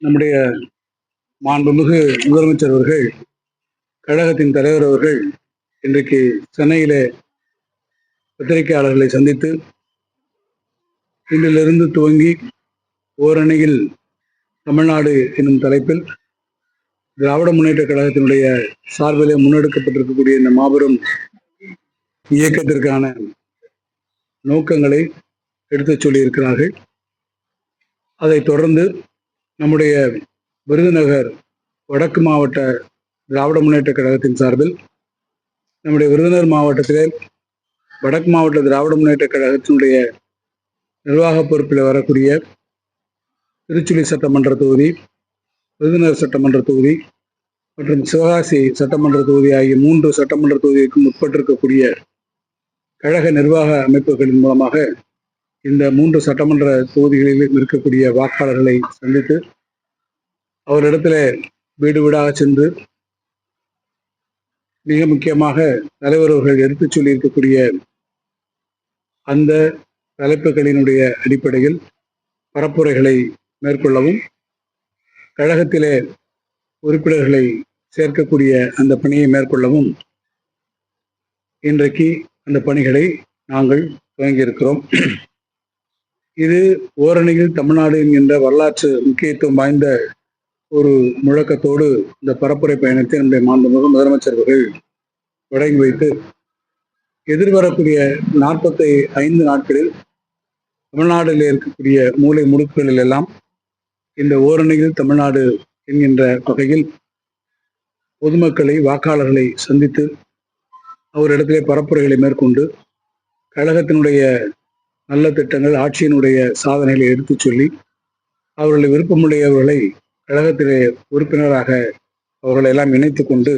நம்முடைய மாண்புமிகு முதலமைச்சர் அவர்கள் கழகத்தின் தலைவர் அவர்கள் இன்றைக்கு சென்னையிலே பத்திரிகையாளர்களை சந்தித்து இன்றிலிருந்து துவங்கி ஓரணியில் தமிழ்நாடு என்னும் தலைப்பில் திராவிட முன்னேற்ற கழகத்தினுடைய சார்பிலே முன்னெடுக்கப்பட்டிருக்கக்கூடிய இந்த மாபெரும் இயக்கத்திற்கான நோக்கங்களை எடுத்துச் சொல்லியிருக்கிறார்கள். அதைத் தொடர்ந்து நம்முடைய விருதுநகர் வடக்கு மாவட்ட திராவிட முன்னேற்ற கழகத்தின் சார்பில் நம்முடைய விருதுநகர் மாவட்டத்திலே வடக்கு மாவட்ட திராவிட முன்னேற்ற கழகத்தினுடைய நிர்வாக பொறுப்பில் வரக்கூடிய திருச்சுழி சட்டமன்ற தொகுதி விருதுநகர் சட்டமன்ற தொகுதி மற்றும் சிவகாசி சட்டமன்ற தொகுதி ஆகிய மூன்று சட்டமன்ற தொகுதிக்கும் உட்பட்டிருக்கக்கூடிய கழக நிர்வாக அமைப்புகளின் மூலமாக இந்த மூன்று சட்டமன்ற தொகுதிகளிலும் இருக்கக்கூடிய வாக்காளர்களை சந்தித்து அவரிடத்துல வீடு வீடாக சென்று மிக முக்கியமாக தலைவர் அவர்கள் எடுத்துச் சொல்லியிருக்கக்கூடிய அந்த தலைப்புகளினுடைய அடிப்படையில் பரப்புரைகளை மேற்கொள்ளவும் கழகத்திலே உறுப்பினர்களை சேர்க்கக்கூடிய அந்த பணியை மேற்கொள்ளவும் இன்றைக்கு அந்த பணிகளை நாங்கள் துவங்கியிருக்கிறோம். இது ஓரணியில் தமிழ்நாடு என்கின்ற வரலாற்று முக்கியத்துவம் வாய்ந்த ஒரு முழக்கத்தோடு இந்த பரப்புரை பயணத்தை நம்முடைய மாண்புமிகு முதலமைச்சர் அவர்கள் தொடங்கி வைத்து எதிர்வரக்கூடிய நாற்பத்தி ஐந்து நாட்களில் தமிழ்நாட்டில் இருக்கக்கூடிய மூளை முடுக்குகளில் எல்லாம் இந்த ஓரணியில் தமிழ்நாடு என்கின்ற வகையில் பொதுமக்களை வாக்காளர்களை சந்தித்து அவரிடத்திலே பரப்புரைகளை மேற்கொண்டு கழகத்தினுடைய நல்ல திட்டங்கள் ஆட்சியினுடைய சாதனைகளை எடுத்துச் சொல்லி அவர்களை விருப்பமுடையவர்களை கழகத்திலே உறுப்பினராக அவர்களை எல்லாம் இணைத்து கொண்டு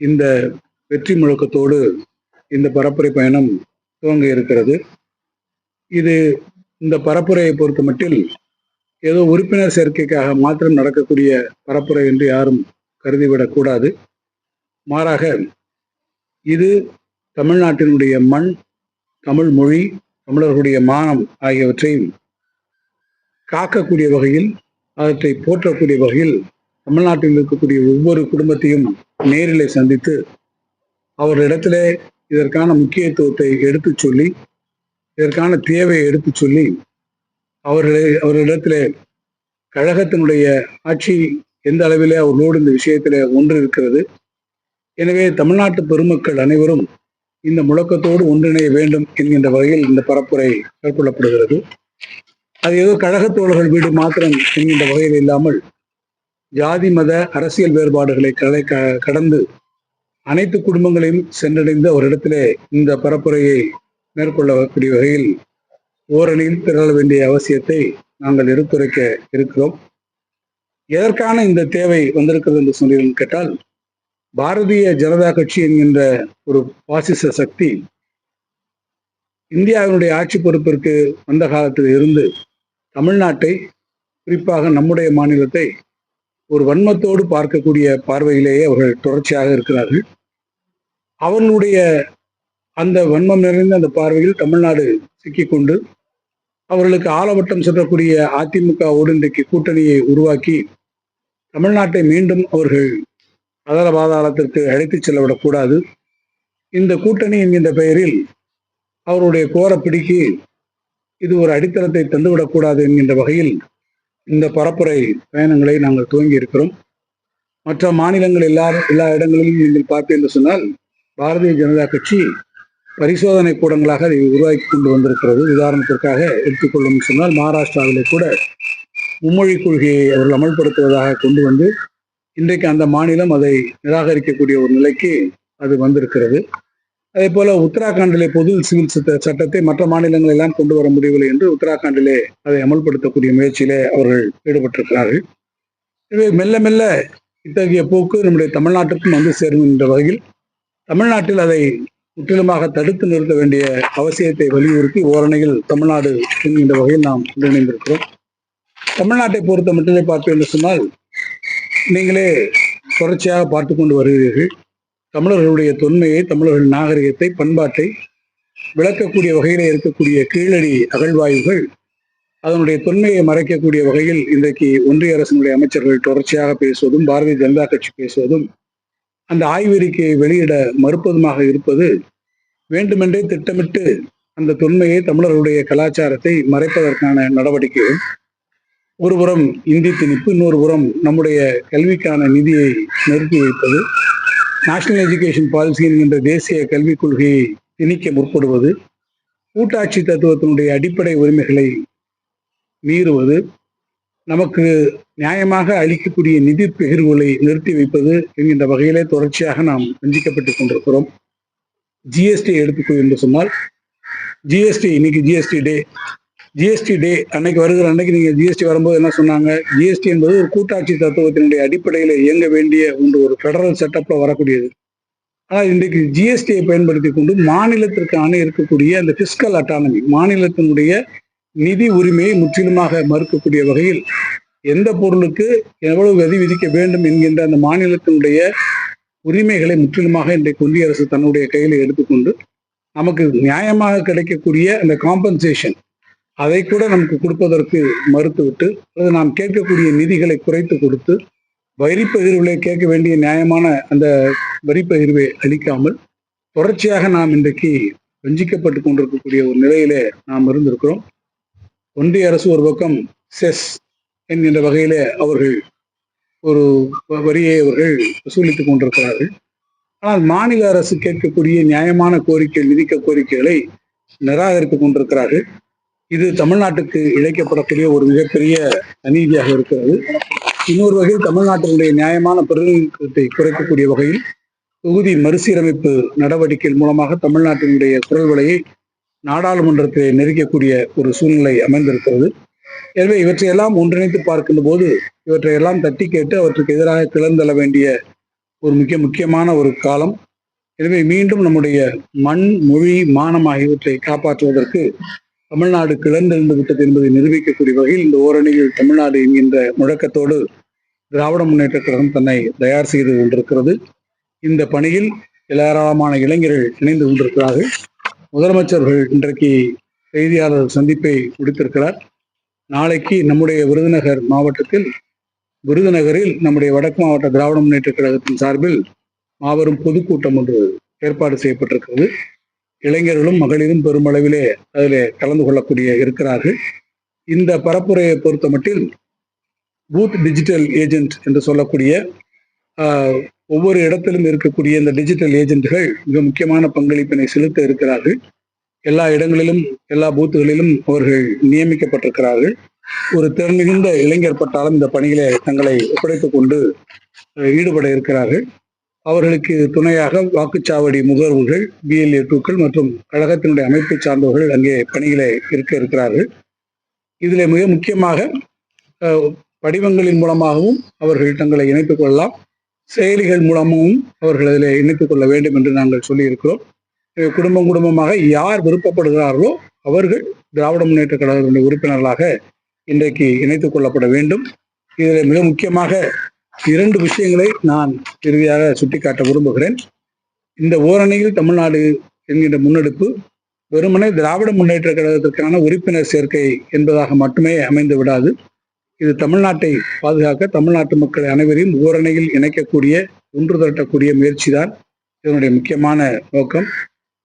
இந்த வெற்றி முழக்கத்தோடு இந்த பரப்புரை பயணம் துவங்க இருக்கிறது. இது இந்த பரப்புரையை பொறுத்த மட்டில் ஏதோ உறுப்பினர் சேர்க்கைக்காக மாத்திரம் நடக்கக்கூடிய பரப்புரை என்று யாரும் கருதிவிடக்கூடாது மாறாக இது தமிழ்நாட்டினுடைய மண் தமிழ் மொழி தமிழர்களுடைய மானம் ஆகியவற்றையும் காக்கக்கூடிய வகையில் அவற்றை போற்றக்கூடிய வகையில் தமிழ்நாட்டில் இருக்கக்கூடிய ஒவ்வொரு குடும்பத்தையும் நேரிலே சந்தித்து அவர்களிடத்திலே இதற்கான முக்கியத்துவத்தை எடுத்துச் சொல்லி இதற்கான தேவையை எடுத்துச் சொல்லி அவர்களை அவர்களிடத்திலே கழகத்தினுடைய ஆட்சி எந்த அளவிலே அவர்களோடு இந்த விஷயத்திலே ஒன்று இருக்கிறது எனவே தமிழ்நாட்டு பெருமக்கள் அனைவரும் இந்த முழக்கத்தோடு ஒன்றிணைய வேண்டும் என்கின்ற வகையில் இந்த பரப்புரை மேற்கொள்ளப்படுகிறது. அது ஏதோ கழகத் தோழர்கள் வீடு மாத்திரம் என்கின்ற வகையில் இல்லாமல் ஜாதி மத அரசியல் வேறுபாடுகளை கலை க- கடந்து அனைத்து குடும்பங்களையும் சென்றடைந்து அவரிடத்திலே இந்த பரப்புரையை மேற்கொள்ளக்கூடிய வகையில் ஓரணியில் திரள வேண்டிய அவசியத்தை நாங்கள் எடுத்துரைக்க இருக்கிறோம். எதற்கான இந்த தேவை வந்திருக்கிறது என்று சொன்னீர்கள் கேட்டால் பாரதிய ஜனதா கட்சி என்கின்ற ஒரு பாசிச சக்தி இந்தியாவினுடைய ஆட்சி பொறுப்பிற்கு வந்த காலத்தில் இருந்து தமிழ்நாட்டை குறிப்பாக நம்முடைய மாநிலத்தை ஒரு வன்மத்தோடு பார்க்கக்கூடிய பார்வையிலேயே அவர்கள் தொடர்ச்சியாக இருக்கிறார்கள். அவர்களுடைய அந்த வன்மம் நிறைந்த அந்த பார்வையில் தமிழ்நாடு சிக்கிக்கொண்டு அவர்களுக்கு ஆலவட்டம் செல்லக்கூடிய அதிமுகவோடு இன்றைக்கு கூட்டணியை உருவாக்கி தமிழ்நாட்டை மீண்டும் அவர்கள் அதல பாதாளத்திற்கு அழைத்துச் செல்லவிடக்கூடாது. இந்த கூட்டணி என்கின்ற பெயரில் அவருடைய கோரப்பிடிக்கு இது ஒரு அடித்தளத்தை தந்துவிடக்கூடாது என்கின்ற வகையில் இந்த பரப்புரை பயணங்களை நாங்கள் துவங்கி இருக்கிறோம் மற்ற மாநிலங்கள் எல்லா எல்லா இடங்களிலும் நீங்கள் பார்த்து என்று சொன்னால் பாரதிய ஜனதா கட்சி பரிசோதனை கூடங்களாக அதை உருவாக்கி கொண்டு வந்திருக்கிறது. உதாரணத்திற்காக எடுத்துக்கொள்ளும் சொன்னால் மகாராஷ்டிராவிலே கூட மும்மொழி கொள்கையை அவர்கள் அமல்படுத்துவதாக கொண்டு வந்து இன்றைக்கு அந்த மாநிலம் அதை நிராகரிக்கக்கூடிய ஒரு நிலைக்கு அது வந்திருக்கிறது. அதே போல உத்தராகண்டிலே பொது சிவில் சட்டத்தை மற்ற மாநிலங்கள் எல்லாம் கொண்டு வர முடியவில்லை என்று உத்தராகண்டிலே அதை அமல்படுத்தக்கூடிய முயற்சியிலே அவர்கள் ஈடுபட்டிருக்கிறார்கள். எனவே மெல்ல மெல்ல இத்தகைய போக்கு நம்முடைய தமிழ்நாட்டுக்கும் வந்து சேரும் என்ற வகையில் தமிழ்நாட்டில் அதை முற்றிலுமாக தடுத்து நிறுத்த வேண்டிய அவசியத்தை வலியுறுத்தி ஓரணையில் தமிழ்நாடு என்கின்ற வகையில் நாம் ஒன்றிணைந்திருக்கிறோம். தமிழ்நாட்டை பொறுத்த மட்டுமே பார்ப்போம் என்று சொன்னால் நீங்களே தொடர்ச்சியாக பார்த்து கொண்டு வருகிறீர்கள். தமிழர்களுடைய தொன்மையை தமிழர்கள் நாகரிகத்தை பண்பாட்டை விளக்கக்கூடிய வகையில் இருக்கக்கூடிய கீழடி அகழ்வாய்வுகள் அதனுடைய தொன்மையை மறைக்கக்கூடிய வகையில் இன்றைக்கு ஒன்றிய அரசினுடைய அமைச்சர்கள் தொடர்ச்சியாக பேசுவதும் பாரதிய ஜனதா கட்சி பேசுவதும் அந்த ஆய்வறிக்கையை வெளியிட மறுப்பதுமாக இருப்பது வேண்டுமென்றே திட்டமிட்டு அந்த தொன்மையை தமிழர்களுடைய கலாச்சாரத்தை மறைப்பதற்கான நடவடிக்கைகள். ஒருபுறம் இந்தி திணிப்பு இன்னொரு புறம் நம்முடைய கல்விக்கான நிதியை நிறுத்தி வைப்பது. நேஷனல் எஜுகேஷன் பாலிசி என்கின்ற தேசிய கல்விக் கொள்கையை திணிக்க முற்படுவது. கூட்டாட்சி தத்துவத்தினுடைய அடிப்படை உரிமைகளை மீறுவது. நமக்கு நியாயமாக அளிக்கக்கூடிய நிதி பகிர்வுகளை நிறுத்தி வைப்பது என்கின்ற வகையிலே தொடர்ச்சியாக நாம் வஞ்சிக்கப்பட்டு கொண்டிருக்கிறோம். ஜிஎஸ்டி எடுத்துக்கொள் என்று சொன்னால் ஜிஎஸ்டி இன்னைக்கு ஜிஎஸ்டி டே ஜிஎஸ்டி டே அன்னைக்கு வருகிற அன்னைக்கு நீங்க ஜிஎஸ்டி வரும்போது என்ன சொன்னாங்க? ஜிஎஸ்டி என்பது ஒரு கூட்டாட்சி தத்துவத்தினுடைய அடிப்படையில் இயங்க வேண்டிய ஒன்று ஒரு ஃபெடரல் செட்டப்ல வரக்கூடியது. ஆனால் இன்றைக்கு ஜிஎஸ்டியை பயன்படுத்தி கொண்டு மாநிலத்திற்கான இருக்கக்கூடிய அந்த பிஸ்கல் அட்டானமி மாநிலத்தினுடைய நிதி உரிமையை முற்றிலுமாக மறுக்கக்கூடிய வகையில் எந்த பொருளுக்கு எவ்வளவு வரி விதிக்க வேண்டும் என்கின்ற அந்த மாநிலத்தினுடைய உரிமைகளை முற்றிலுமாக இன்றைக்கு ஒன்றிய அரசு தன்னுடைய கையில் எடுத்துக்கொண்டு நமக்கு நியாயமாக கிடைக்கக்கூடிய அந்த காம்பன்சேஷன் அதை கூட நமக்கு கொடுப்பதற்கு மறுத்துவிட்டு அல்லது நாம் கேட்கக்கூடிய நிதிகளை குறைத்து கொடுத்து வரி பகிர்வுகளை கேட்க வேண்டிய நியாயமான அந்த வரி பகிர்வை அளிக்காமல் தொடர்ச்சியாக நாம் இன்றைக்கு வஞ்சிக்கப்பட்டு கொண்டிருக்கக்கூடிய ஒரு நிலையிலே நாம் இருந்திருக்கிறோம். ஒன்றிய அரசு ஒரு பக்கம் செஸ் என்கின்ற வகையிலே அவர்கள் ஒரு வரியை அவர்கள் வசூலித்துக் கொண்டிருக்கிறார்கள். ஆனால் மாநில அரசு கேட்கக்கூடிய நியாயமான கோரிக்கை நிதிக்க கோரிக்கைகளை நிராகரித்துக் கொண்டிருக்கிறார்கள். இது தமிழ்நாட்டுக்கு இழைக்கப்படக்கூடிய ஒரு மிகப்பெரிய அநீதியாக இருக்கிறது. இன்னொரு வகையில் தமிழ்நாட்டினுடைய நியாயமான பிரதிநிதித்துவத்தை குறைக்கக்கூடிய வகையில் தொகுதி மறுசீரமைப்பு நடவடிக்கைகள் மூலமாக தமிழ்நாட்டினுடைய குரல் விலையை நாடாளுமன்றத்தை நெருக்கக்கூடிய ஒரு சூழ்நிலை அமைந்திருக்கிறது. எனவே இவற்றையெல்லாம் ஒன்றிணைத்து பார்க்கின்ற போது இவற்றையெல்லாம் தட்டி கேட்டு அவற்றுக்கு எதிராக கிளர்ந்தெழ வேண்டிய ஒரு மிக முக்கியமான ஒரு காலம். எனவே மீண்டும் நம்முடைய மண் மொழி மானம் ஆகியவற்றை காப்பாற்றுவதற்கு தமிழ்நாடு கிளர்ந்தெழுந்து விட்டது என்பதை நிரூபிக்கக்கூடிய வகையில் இந்த ஓரணியில் தமிழ்நாடு என்கின்ற முழக்கத்தோடு திராவிட முன்னேற்ற கழகம் தன்னை தயார் செய்து கொண்டிருக்கிறது. இந்த பணியில் ஏராளமான இளைஞர்கள் இணைந்து கொண்டிருக்கிறார்கள். முதலமைச்சர்கள் இன்றைக்கு செய்தியாளர் சந்திப்பை முடித்திருக்கிறார். நாளைக்கு நம்முடைய விருதுநகர் மாவட்டத்தில் விருதுநகரில் நம்முடைய வடக்கு மாவட்ட திராவிட முன்னேற்ற கழகத்தின் சார்பில் மாபெரும் பொதுக்கூட்டம் ஒன்று ஏற்பாடு செய்யப்பட்டிருக்கிறது. இளைஞர்களும் மகளிரும் பெருமளவிலே அதில் கலந்து கொள்ளக்கூடிய இருக்கிறார்கள். இந்த பரப்புரையை பொறுத்த மட்டில் பூத் டிஜிட்டல் ஏஜென்ட் என்று சொல்லக்கூடிய ஒவ்வொரு இடத்திலும் இருக்கக்கூடிய இந்த டிஜிட்டல் ஏஜென்ட்கள் மிக முக்கியமான பங்களிப்பினை செலுத்த இருக்கிறார்கள். எல்லா இடங்களிலும் எல்லா பூத்துகளிலும் அவர்கள் நியமிக்கப்பட்டிருக்கிறார்கள். ஒரு திறன் மிகுந்த இளைஞர் பட்டாலும் இந்த பணியிலே தங்களை ஒப்படைத்துக் கொண்டு ஈடுபட இருக்கிறார்கள். அவர்களுக்கு துணையாக வாக்குச்சாவடி முகர்வுகள் பிஎல்ஏ டூக்கள் மற்றும் கழகத்தினுடைய அமைப்பை சார்ந்தவர்கள் அங்கே பணியிலே இருக்க இருக்கிறார்கள். இதில் மிக முக்கியமாக படிவங்களின் மூலமாகவும் அவர்கள் தங்களை இணைத்துக் கொள்ளலாம். செயலிகள் மூலமாகவும் அவர்கள் அதில் இணைத்துக் கொள்ள வேண்டும் என்று நாங்கள் சொல்லியிருக்கிறோம். குடும்பம் குடும்பமாக யார் விருப்பப்படுகிறார்களோ அவர்கள் திராவிட முன்னேற்ற கழகத்தினுடைய உறுப்பினர்களாக இன்றைக்கு இணைத்துக் கொள்ளப்பட வேண்டும். இதில் மிக முக்கியமாக இரண்டு விஷயங்களை நான் இறுதியாக சுட்டிக்காட்ட விரும்புகிறேன். இந்த ஓரணியில் தமிழ்நாடு என்கின்ற முன்னெடுப்பு வெறுமனே திராவிட முன்னேற்ற கழகத்திற்கான உறுப்பினர் சேர்க்கை என்பதாக மட்டுமே அமைந்து விடாது. இது தமிழ்நாட்டை பாதுகாக்க தமிழ்நாட்டு மக்கள் அனைவரையும் ஓரணியில் இணைக்கக்கூடிய ஒன்று திரட்டக்கூடிய முயற்சி தான் இதனுடைய முக்கியமான நோக்கம்.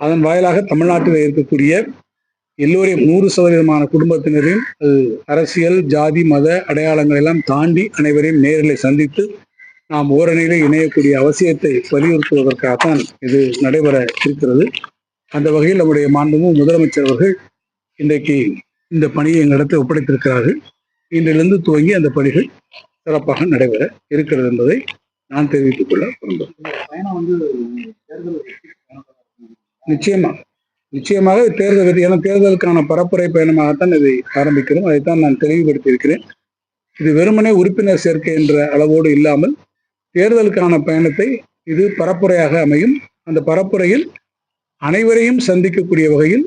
அதன் வாயிலாக தமிழ்நாட்டில் இருக்கக்கூடிய எல்லோரையும் நூறு சதவீதமான குடும்பத்தினரையும் அரசியல் ஜாதி மத அடையாளங்களை எல்லாம் தாண்டி அனைவரையும் நேரில் சந்தித்து நாம் ஓரணியிலே இணையக்கூடிய அவசியத்தை வலியுறுத்துவதற்காகத்தான் இது நடைபெற இருக்கிறது. அந்த வகையில் நம்முடைய மாண்புமிகு முதலமைச்சர் அவர்கள் இன்றைக்கு இந்த பணியை எங்களிடத்தில் ஒப்படைத்திருக்கிறார்கள். இன்றிலிருந்து துவங்கி அந்த பணிகள் சிறப்பாக நடைபெற இருக்கிறது என்பதை நான் தெரிவித்துக் கொள்ள விரும்புகிறேன். நிச்சயமா. நிச்சயமாக தேர்தல் வெற்றி ஏன்னா தேர்தலுக்கான பரப்புரை பயணமாகத்தான் இதை ஆரம்பிக்கிறோம். அதைத்தான் நான் தெளிவுபடுத்தி இருக்கிறேன் இது வெறுமனே உறுப்பினர் சேர்க்கை என்ற அளவோடு இல்லாமல் தேர்தலுக்கான பயணத்தை இது பரப்புரையாக அமையும். அந்த பரப்புரையில் அனைவரையும் சந்திக்கக்கூடிய வகையில்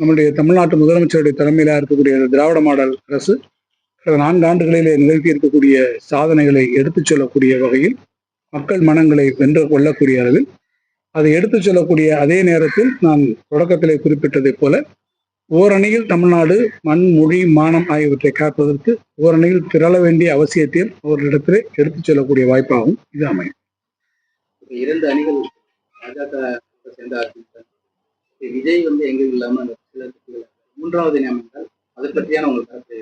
நம்முடைய தமிழ்நாட்டு முதலமைச்சருடைய தலைமையிலாக இருக்கக்கூடிய திராவிட மாடல் அரசு நான்கு ஆண்டுகளிலே நிகழ்த்தி இருக்கக்கூடிய சாதனைகளை எடுத்துச் சொல்லக்கூடிய வகையில் மக்கள் மனங்களை வென்று கொள்ளக்கூடிய அளவில் அதை எடுத்துச் சொல்லக்கூடிய அதே நேரத்தில் நான் தொடக்கத்திலே குறிப்பிட்டதைப் போல ஓரணியில் தமிழ்நாடு மண் மொழி மானம் ஆகியவற்றை காப்பதற்கு ஓரணியில் திரள வேண்டிய அவசியத்தையும் அவர்களிடத்திலே எடுத்துச் செல்லக்கூடிய வாய்ப்பாகவும் இது அமையும். இரண்டு அணிகள் விஜய் வந்து எங்க இல்லாம மூன்றாவது அமைந்தால் அதை பற்றியான உங்களுக்கு கருத்து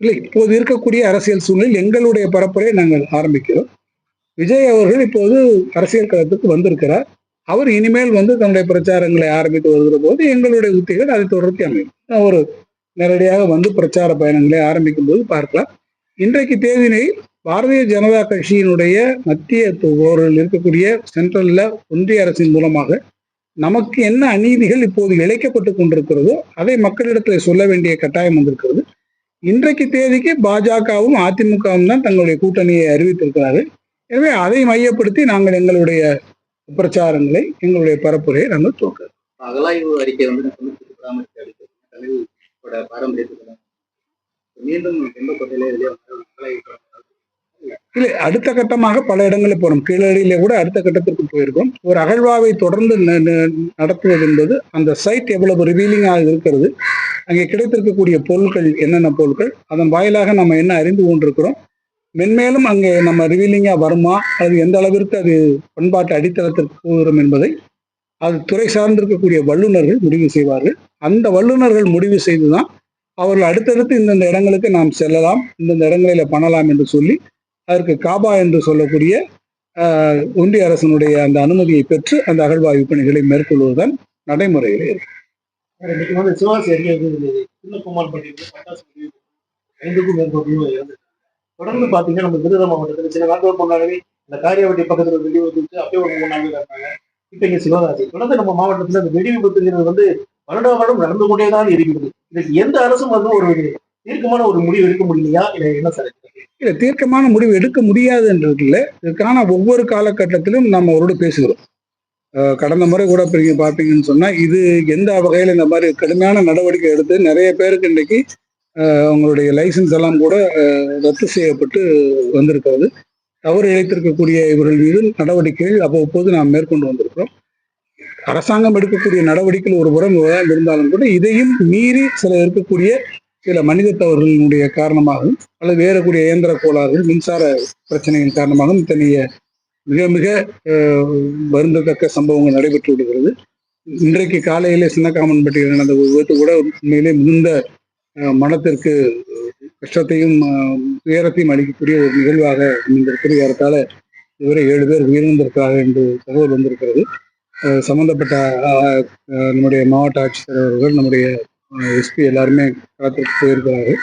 இல்லை இப்போது இருக்கக்கூடிய அரசியல் சூழ்நிலை எங்களுடைய பரப்புரை நாங்கள் ஆரம்பிக்கிறோம். விஜய் அவர்கள் இப்போது அரசியல் களத்துக்கு வந்திருக்கிறார். அவர் இனிமேல் வந்து தன்னுடைய பிரச்சாரங்களை ஆரம்பித்து வருகிற போது எங்களுடைய உத்திகள் அதை தொடர்த்தி அமையும். அவர் நேரடியாக வந்து பிரச்சார பயணங்களை ஆரம்பிக்கும் போது பார்க்கலாம். இன்றைக்கு தேதினை பாரதிய ஜனதா கட்சியினுடைய மத்திய அவர்கள் இருக்கக்கூடிய சென்ட்ரல்ல ஒன்றிய அரசின் மூலமாக நமக்கு என்ன அநீதிகள் இப்போது இழைக்கப்பட்டு கொண்டிருக்கிறதோ அதை மக்களிடத்தில் சொல்ல வேண்டிய கட்டாயம் வந்திருக்கிறது. இன்றைக்கு தேதிக்கு பாஜகவும் அதிமுகவும் தான் தங்களுடைய கூட்டணியை அறிவித்திருக்கிறார்கள். எனவே அதை மையப்படுத்தி நாங்கள் எங்களுடைய பிரச்சாரங்களை எங்களுடைய பரப்புரையை நாங்கள் துவக்க அகலாய்வு அறிக்கை வந்து மீண்டும் இல்லை அடுத்த கட்டமாக பல இடங்களில் போனோம் கீழடியிலே கூட அடுத்த கட்டத்திற்கு போயிருக்கோம். ஒரு அகழ்வாவை தொடர்ந்து நடத்துவது என்பது அந்த சைட் எவ்வளவு ரிவீலிங்காக இருக்கிறது அங்கே கிடைத்திருக்கக்கூடிய பொருட்கள் என்னென்ன பொருட்கள் அதன் வாயிலாக நம்ம என்ன அறிந்து கொண்டிருக்கிறோம் மென்மேலும் அங்கே நம்ம ரிவீலிங்காக வருமா? அது எந்த அளவிற்கு அது பண்பாட்டு அடித்தளத்திற்கு போகிறோம் என்பதை அது துறை சார்ந்திருக்கக்கூடிய வல்லுநர்கள் முடிவு செய்வார்கள். அந்த வல்லுநர்கள் முடிவு செய்துதான் அவர்கள் அடுத்தடுத்து இந்தந்த இடங்களுக்கு நாம் செல்லலாம் இந்தந்த இடங்களில பண்ணலாம் என்று சொல்லி அதற்கு காபா என்று சொல்லக்கூடிய ஆஹ், ஒன்றிய அரசனுடைய அந்த அனுமதியை பெற்று அந்த அகழ்வாய்வு பணிகளை மேற்கொள்வதுதான் நடைமுறையில் இருக்கு. சிவாசி அருகே சின்ன குமார் ஐந்துக்கும் மேற்பட்டவங்க தொடர்ந்து பாத்தீங்கன்னா நம்ம விருதுநகர் மாவட்டத்தில் சில நாட்கள் முன்னாடி இந்த காரியாவட்டி பக்கத்துல வெடி விபத்து அப்படியே ஒரு மூணு நாள் இருந்தாங்க இப்ப இங்க சிவகாசி. தொடர்ந்து நம்ம மாவட்டத்துல இந்த வெடி விபத்துங்கிறது வந்து வருட வருடம் நடந்து கொண்டே தான் இருக்கிறது. இதுக்கு எந்த அரசும் வந்து ஒரு தீர்க்கமான ஒரு முடிவு எடுக்க முடியலையா? இல்ல என்ன சார்? இல்ல தீர்க்கமான முடிவு எடுக்க முடியாது என்றது இல்லை ஒவ்வொரு காலகட்டத்திலும் நம்ம அவரோட பேசுகிறோம். கடந்த முறை கூட பார்த்தீங்கன்னு சொன்னா இது எந்த வகையில இந்த மாதிரி கடுமையான நடவடிக்கை எடுத்து நிறைய பேருக்கு இன்னைக்கு அவங்களுடைய லைசன்ஸ் எல்லாம் கூட ரத்து செய்யப்பட்டு வந்திருக்கிறது. தவறு இழைத்திருக்கக்கூடிய இவர்கள் மீது நடவடிக்கைகள் அவ்வப்போது நாம் மேற்கொண்டு வந்திருக்கிறோம். அரசாங்கம் எடுக்கக்கூடிய நடவடிக்கைகள் ஒரு புறம் இருந்தாலும் கூட இதையும் மீறி சில இருக்கக்கூடிய சில மனித தவறுகளினுடைய காரணமாகவும் அல்லது வேறக்கூடிய இயந்திர கோளாறுகள் மின்சார பிரச்சனையின் காரணமாகவும் இத்தனைய மிக மிக வருந்தத்தக்க சம்பவங்கள் நடைபெற்று விடுகிறது இன்றைக்கு காலையிலே சின்னக்காமன்பட்டியில் நடந்த ஒரு விபத்து கூட உண்மையிலே மிகுந்த மனத்திற்கு கஷ்டத்தையும் துயரத்தையும் அளிக்கக்கூடிய ஒரு நிகழ்வாக அமைந்திருக்கிறது. ஏறத்தாழ இதுவரை ஏழு பேர் உயிரிழந்திருக்கிறார்கள் என்று தகவல் வந்திருக்கிறது. சம்பந்தப்பட்ட நம்முடைய மாவட்ட ஆட்சித்தலைவர்கள் நம்முடைய எஸ்பி எல்லாருமே களத்திற்கு போயிருக்கிறார்கள்.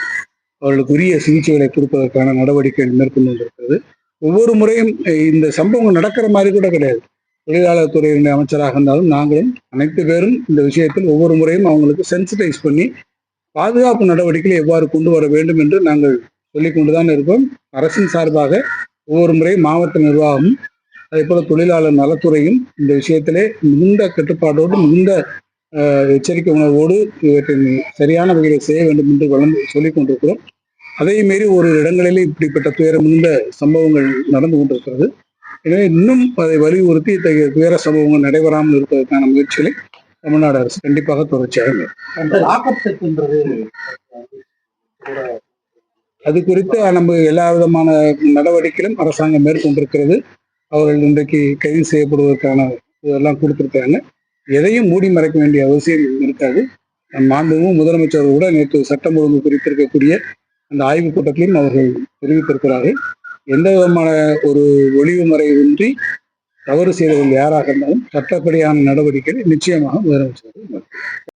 அவர்களுக்கு உரிய சிகிச்சைகளை கொடுப்பதற்கான நடவடிக்கைகள் மேற்கொண்டு வந்திருக்கிறது. ஒவ்வொரு முறையும் இந்த சம்பவங்கள் நடக்கிற மாதிரி கூட கிடையாது. தொழிலாளர் துறையினுடைய அமைச்சராக இருந்தாலும் நாங்களும் அனைத்து பேரும் இந்த விஷயத்தில் ஒவ்வொரு முறையும் அவங்களுக்கு சென்சிட்டைஸ் பண்ணி பாதுகாப்பு நடவடிக்கைகளை எவ்வாறு கொண்டு வர வேண்டும் என்று நாங்கள் சொல்லிக் கொண்டுதான் இருக்கோம் அரசின் சார்பாக ஒவ்வொரு முறை மாவட்ட நிர்வாகமும் அதே போல தொழிலாளர் நலத்துறையும் இந்த விஷயத்திலே மிகுந்த கட்டுப்பாடோடு மிகுந்த எச்சரிக்கை உணர்வோடு இவற்றை சரியான வகையில் செய்ய வேண்டும் என்று வளர்ந்து சொல்லிக் கொண்டிருக்கிறோம். அதே மாரி ஒரு இடங்களிலே இப்படிப்பட்ட துயரம் மிகுந்த சம்பவங்கள் நடந்து கொண்டிருக்கிறது. எனவே இன்னும் அதை வலியுறுத்தி இத்தகைய துயர சம்பவங்கள் நடைபெறாமல் இருப்பதற்கான முயற்சிகளை தமிழ்நாடு அரசு கண்டிப்பாக தொடர்ச்சியாக அது குறித்து நம்ம எல்லா விதமான நடவடிக்கைகளும் அரசாங்கம் மேற்கொண்டிருக்கிறது. அவர்கள் இன்றைக்கு கைது செய்யப்படுவதற்கான இதெல்லாம் கொடுத்திருக்காங்க எதையும் மூடி மறைக்க வேண்டிய அவசியம் இருக்காது. மாண்புமிகு முதலமைச்சர் கூட நேற்று சட்டம் ஒழுங்கு குறித்திருக்கக்கூடிய அந்த ஆய்வுக் கூட்டத்திலும் அவர்கள் தெரிவித்திருக்கிறார்கள். எந்த விதமான ஒரு ஒளிவு மறைவின்றி தவறு செய்தவர்கள் யாராக இருந்தாலும் சட்டப்படியான நடவடிக்கைகளை நிச்சயமாக முதலமைச்சர்